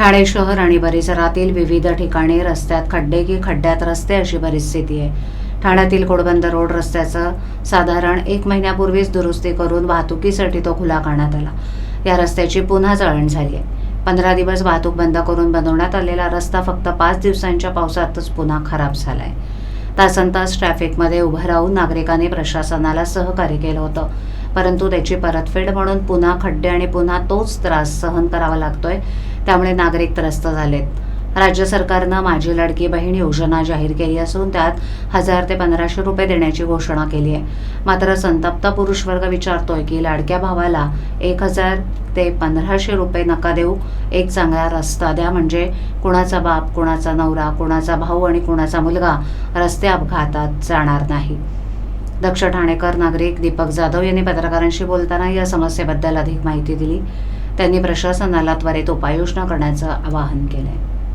ठाणे शहर आणि परिसरातील विविध ठिकाणी रस्त्यात खड्डे की खड्ड्यात रस्ते अशी परिस्थिती आहे. ठाण्यातील कोडबंद रोड रस्त्याचं साधारण एक महिन्यापूर्वीच दुरुस्ती करून वाहतुकीसाठी तो खुला करण्यात आला. या रस्त्याची पुन्हा जळण झाली आहे. पंधरा दिवस वाहतूक बंद करून बनवण्यात आलेला रस्ता फक्त पाच दिवसांच्या पावसातच पुन्हा खराब झाला आहे तासन तास ट्रॅफिकमध्ये उभं राहून नागरिकांनी प्रशासनाला सहकार्य केलं होतं. परंतु त्याची परतफेड म्हणून पुन्हा खड्डे आणि पुन्हा तोच त्रास सहन करावा लागतोय त्यामुळे नागरिक त्रस्त झालेत. राज्य सरकारनं माझी लाडकी बहीण योजना जाहीर केली असून त्यात हजार ते पंधराशे रुपये देण्याची घोषणा केली आहे. मात्र संतप्त पुरुष वर्ग विचारतोय की लाडक्या भावाला एक हजार ते पंधराशे रुपये नका देऊ एक चांगला रस्ता द्या म्हणजे कुणाचा बाप कुणाचा नवरा कुणाचा भाऊ आणि कुणाचा मुलगा रस्ते अपघातात जाणार नाही. दक्ष ठाणेकर नागरिक दीपक जाधव यांनी पत्रकारांशी बोलताना या समस्येबद्दल अधिक माहिती दिली. त्यांनी प्रशासनाला त्वरित उपाययोजना करण्याचं आवाहन केलं आहे